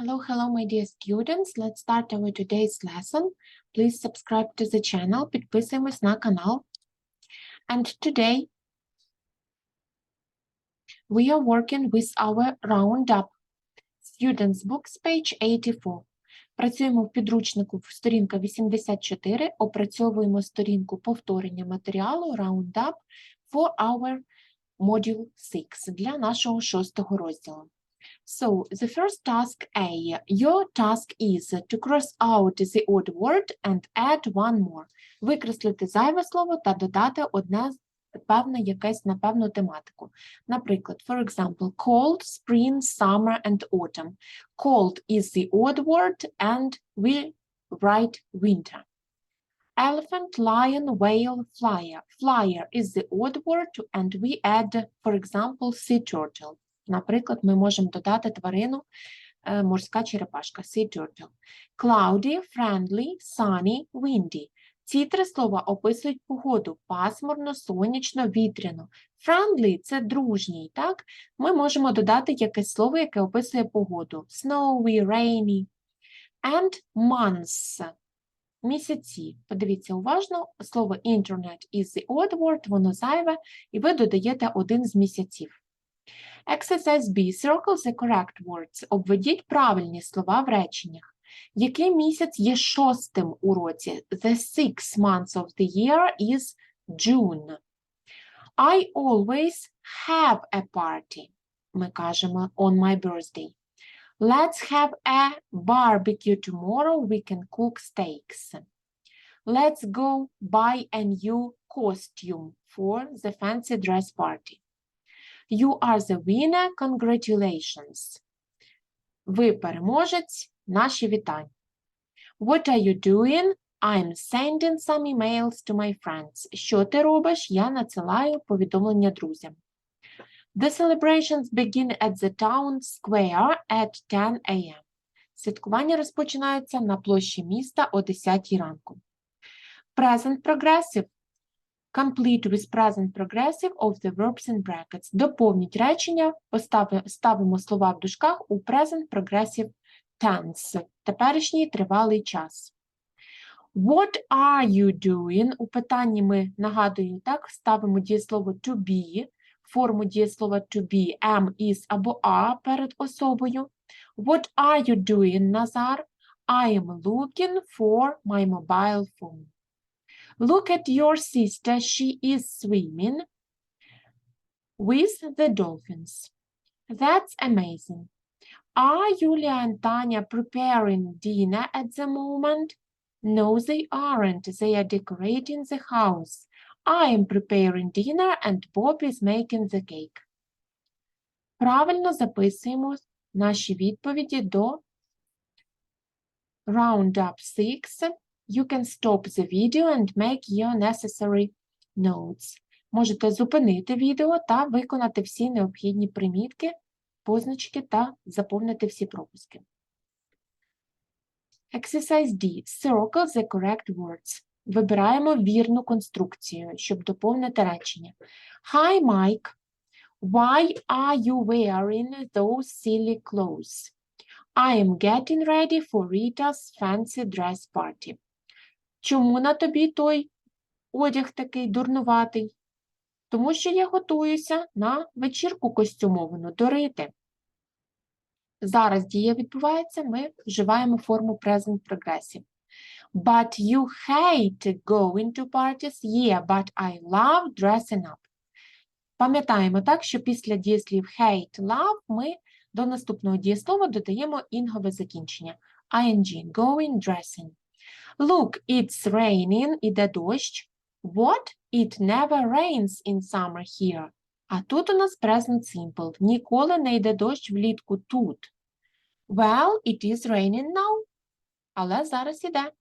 Hello, hello, my dear students. Let's start our today's lesson. Please subscribe to the channel, підписуємось на канал. And today we are working with our roundup students books page 84. Працюємо в підручнику сторінка 84, опрацьовуємо сторінку повторення матеріалу roundup for our module 6 для нашого шостого розділу. So, the first task A. Your task is to cross out the odd word and add one more. Викреслити зайве слово та додати одне з- певне якесь на певну тематику. Наприклад, for example, cold, spring, summer and autumn. Cold is the odd word and we write winter. Elephant, lion, whale, flyer. Flyer is the odd word and we add, for example, sea turtle. Наприклад, ми можемо додати тварину е, морська черепашка, sea turtle. Cloudy, friendly, sunny, windy. Ці три слова описують погоду: пасмурно, сонячно, вітряно. Friendly – це дружній, так? Ми можемо додати якесь слово, яке описує погоду: snowy, rainy. And months – місяці. Подивіться уважно, слово internet is the odd word, воно зайве, і ви додаєте один з місяців. Exercise B. Circle the correct words. Обведіть правильні слова в реченнях. Який місяць є шостим у році? The sixth month of the year is June. I always have a party. Ми кажемо on my birthday. Let's have a barbecue tomorrow. We can cook steaks. Let's go buy a new costume for the fancy dress party. You are the winner. Congratulations. Ви переможець. Наші вітання. What are you doing? I'm sending some emails to my friends. Що ти робиш? Я надсилаю повідомлення друзям. The celebrations begin at the town square at 10 a.m. Святкування розпочинається на площі міста о 10 ранку. Present progressive. Complete with present progressive of the verbs in brackets. Доповніть речення, ставимо слова в дужках у present progressive tense. Теперішній тривалий час. What are you doing? У питанні ми нагадую, так, ставимо дієслово to be, форму дієслова to be, am, is або are перед особою. What are you doing, Назар? I am looking for my mobile phone. Look at your sister, she is swimming with the dolphins. That's amazing. Are Julia and Tanya preparing dinner at the moment? No, they aren't. They are decorating the house. I am preparing dinner and Bob is making the cake. Правильно записуємо наші відповіді до Roundup 6. You can stop the video and make your necessary notes. Можете зупинити відео та виконати всі необхідні примітки, позначки та заповнити всі пропуски. Exercise D. Circle the correct words. Вибираємо вірну конструкцію, щоб доповнити речення. Hi, Mike. Why are you wearing those silly clothes? I am getting ready for Rita's fancy dress party. Чому на тобі той одяг такий дурнуватий? Тому що я готуюся на вечірку костюмовану до Рити. Зараз дія відбувається, ми вживаємо форму present progressive. But you hate going to parties? Yeah, but I love dressing up. Пам'ятаємо так, що після дієслів hate, love ми до наступного дієслова додаємо інгове закінчення. ing, going, dressing. Look, it's raining, іде дощ. What? It never rains in summer here. А тут у нас present simple. Ніколи не йде дощ влітку тут. Well, it is raining now. Але зараз іде.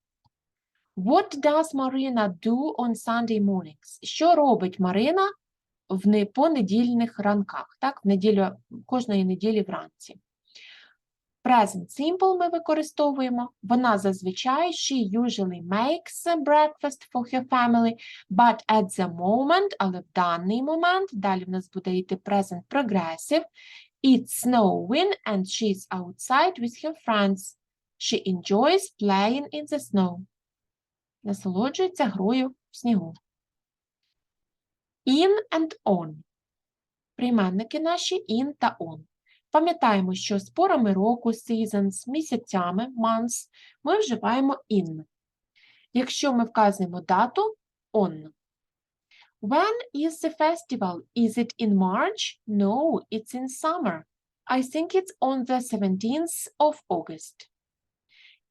What does Marina do on Sunday mornings? Що робить Марина в понедільних ранках? Так, в неділю, кожної неділі вранці. Present simple ми використовуємо. Вона зазвичай she usually makes breakfast for her family, but at the moment, але в даний момент, далі в нас буде йти present progressive, It's snowing and she's outside with her friends. She enjoys playing in the snow. Насолоджується грою в снігу. In and on. Прийменники наші in та on. Пам'ятаємо, що з порами року, seasons, місяцями, months ми вживаємо in. Якщо ми вказуємо дату on. When is the festival? Is it in March? No, it's in summer. I think it's on the 17th of August.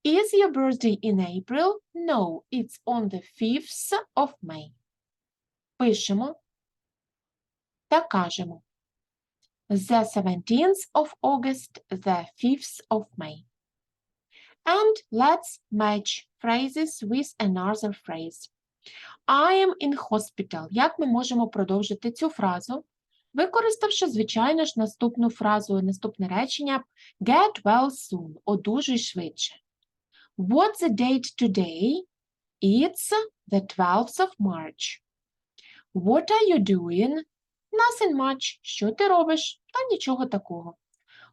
Is your birthday in April? No, it's on the 5th of May. Пишемо та кажемо. The 17th of August, the 5th of May. And let's match phrases with another phrase. I am in hospital. Як ми можемо продовжити цю фразу? Використавши, звичайно ж, наступну фразу, наступне речення Get well soon. Одужуй швидше. What's the date today? It's the 12th of March. What are you doing? Nothing much. Що ти робиш? Та нічого такого.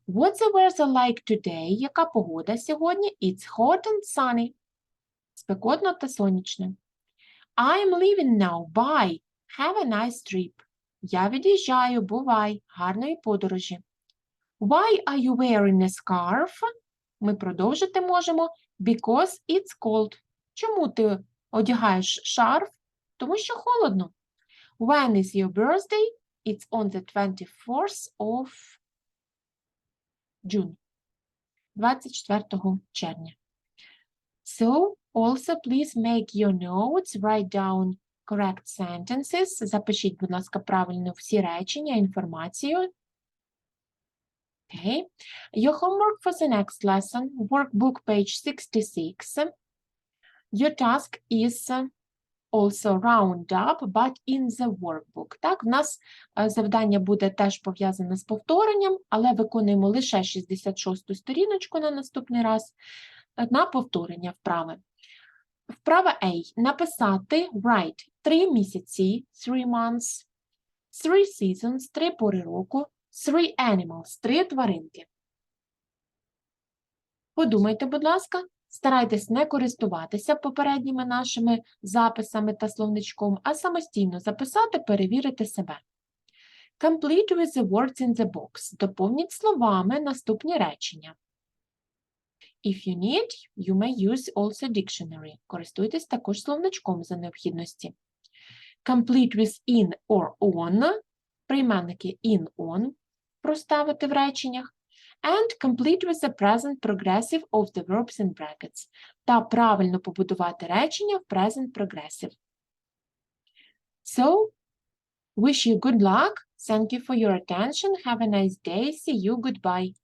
What's the weather like today? Яка погода сьогодні? It's hot and sunny. Спекотно та сонячно. I'm leaving now. Bye. Have a nice trip. Я від'їжджаю. Бувай. Гарної подорожі. Why are you wearing a scarf? Ми продовжити можемо because it's cold. Чому ти одягаєш шарф? Тому що холодно. When is your birthday? It's on the 24th of June. 24 червня. So, also please make your notes, write down correct sentences. Запишіть, будь ласка, правильно всі речення, інформацію. Okay. Your homework for the next lesson, workbook page 66. Your task is uh, also round up, but in the workbook. Так, в нас е, завдання буде теж пов'язане з повторенням, але виконуємо лише 66-ту сторіночку на наступний раз е, на повторення вправи. Вправа A. Написати write три місяці, three months, three seasons, три пори року, three animals, три тваринки. Подумайте, будь ласка, старайтесь не користуватися попередніми нашими записами та словничком, а самостійно записати, перевірити себе. Complete with the words in the box. Доповніть словами наступні речення. If you need, you may use also dictionary. Користуйтесь також словничком за необхідності. Complete with in or on. Прийменники in on проставити в реченнях. And complete with the present progressive of the verbs in brackets. Та правильно побудувати речення в present progressive. So, wish you good luck. Thank you for your attention. Have a nice day. See you. Goodbye.